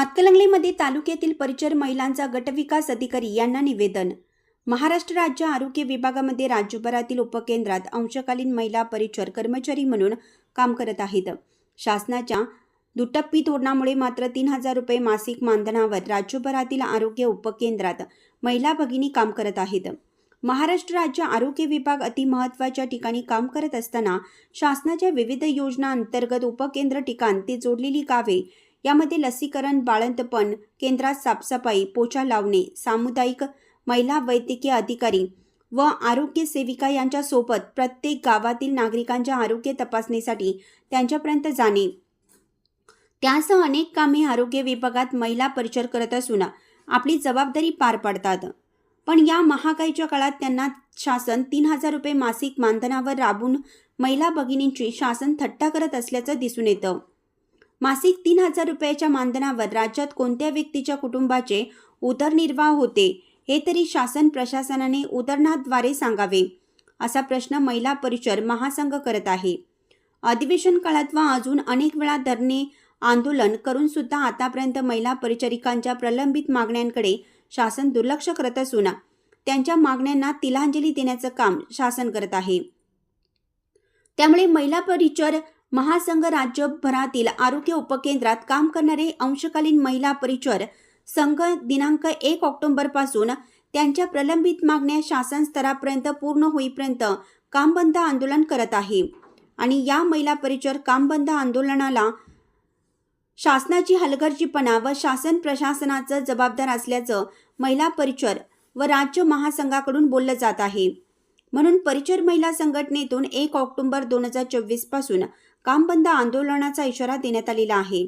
हातकलंगलेमध्ये तालुक्यातील परिचर महिलांचा गटविकास अधिकारी यांना निवेदन. महाराष्ट्र राज्य आरोग्य विभागामध्ये राज्यभरातील उपकेंद्रात अंशकालीन महिला परिचर कर्मचारी म्हणून काम करत आहेत. शासनाच्या दुटप्पी धोरणामुळे मात्र तीन हजार रुपये मासिक मानधनावर राज्यभरातील आरोग्य उपकेंद्रात महिला भगिनी काम करत आहेत. महाराष्ट्र राज्य आरोग्य विभाग अतिमहत्वाच्या ठिकाणी काम करत असताना शासनाच्या विविध योजना अंतर्गत उपकेंद्र ठिकाण ते जोडलेली गावे यामध्ये लसीकरण बाळंतपण केंद्रात साफसफाई पोचा लावणे सामुदायिक महिला वैद्यकीय अधिकारी व आरोग्य सेविका यांच्यासोबत प्रत्येक गावातील नागरिकांच्या आरोग्य तपासणीसाठी त्यांच्यापर्यंत जाणे. त्यासह अनेक कामे आरोग्य विभागात महिला परिचर करत असून आपली जबाबदारी पार पाडतात. पण या महागाईच्या काळात त्यांना शासन तीन हजार रुपये मासिक मानधनावर राबून महिला भगिनींची शासन थट्टा करत असल्याचं दिसून येतं. मासिक तीन हजार रुपयाच्या मानधनावर राज्यात कोणत्या व्यक्तीच्या कुटुंबाचे उदरनिर्वाह होते हे तरी शासन प्रशासनाने उदरणाद्वारे सांगावे असा प्रश्न महिला परिचर महासंघ करत आहे. अधिवेशन काळात व अजून अनेक वेळा धरणे आंदोलन करून सुद्धा आतापर्यंत महिला परिचारिकांच्या प्रलंबित मागण्यांकडे शासन दुर्लक्ष करत असून त्यांच्या मागण्यांना तिलांजली देण्याचं काम शासन करत आहे. त्यामुळे महिला परिचर महासंघ राज्यभरातील आरोग्य उपकेंद्रात काम करणारे अंशकालीन महिला परिचर संघ दिनांक एक ऑक्टोबरपासून त्यांच्या प्रलंबित मागण्या शासन स्तरापर्यंत पूर्ण होईपर्यंत काम बंद आंदोलन करत आहे. आणि या महिला परिचर काम बंद आंदोलनाला शासनाची हलगर्जीपणा व शासन प्रशासनाचं जबाबदार असल्याचं महिला परिचर व राज्य महासंघाकडून बोललं जात आहे. म्हणून परिचर महिला संघटनेतून एक ऑक्टोबर दोन हजार चोवीसपासून काम बंद आंदोलनाचा इशारा देण्यात आलेला आहे.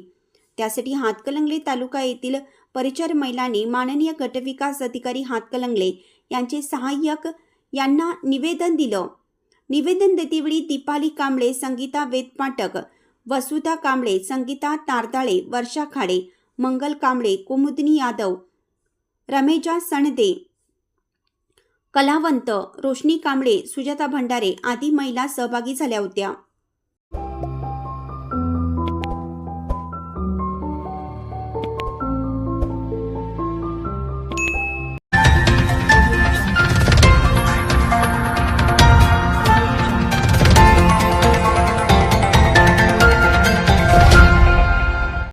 त्यासाठी हातकलंगले तालुका येथील परिचर महिलांनी माननीय गटविकास अधिकारी हातकलंगले यांचे सहाय्यक यांना निवेदन दिलं. निवेदन देतेवेळी दीपाली कांबळे संगीता वेदपाटक वसुधा कांबळे संगीता तारदाळे वर्षा खाडे मंगल कांबळे कुमुदनी यादव रमेजा सणदे कलावंत रोशनी कांबळे सुजाता भंडारे आदी महिला सहभागी झाल्या होत्या.